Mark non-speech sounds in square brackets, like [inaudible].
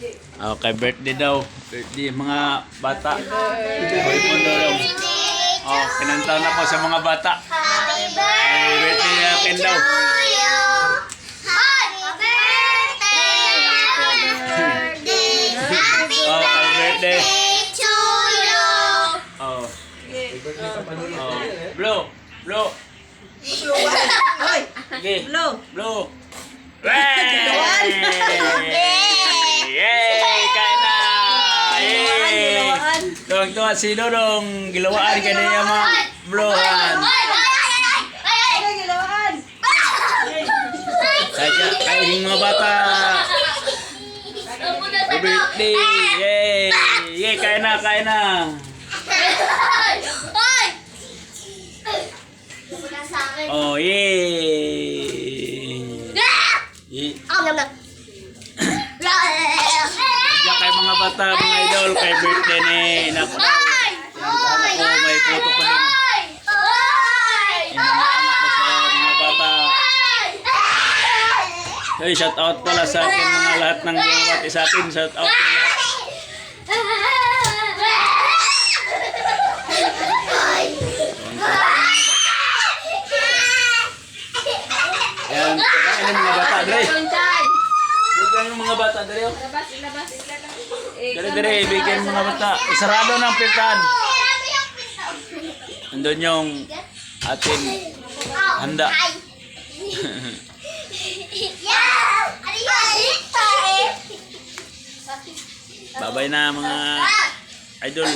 Okay, birthday daw. Birthday, mga bata. Hoy, pundulong. Oh, kinanta na po sa mga bata. Happy Happy birthday daw. you. Happy birthday. Happy birthday. Happy Oh, happy birthday. to you. Oh. Oh. Blue. Blue. Hoy, Sige. blow. Blue. Yay! Yay! Kain na! Yay! Gilawaan. Tuwang-tuwa si Dodong. Gilawaan ka na yung mga gilawaan. Kaya kainin mga bata. Happy birthday! Yay! Yay! Kain na! Kain na! Oh, yay! Yay! Diyan kay mga bata, mga idol, kay birthday ni Naku. Ako, may photo mga bata. Hey, shout out pala sa akin mga lahat ng bumabati sa akin. Shout out lahat. Yan, kakain ng mga bata, Dre. Bigyan ng mga bata, Dre. oh. Labas, labas, labas. Eh, Dre, Dre, bigyan ng mga bata. Isarado ng pintan. Nandun yung ating handa. [laughs] Babay na mga idol.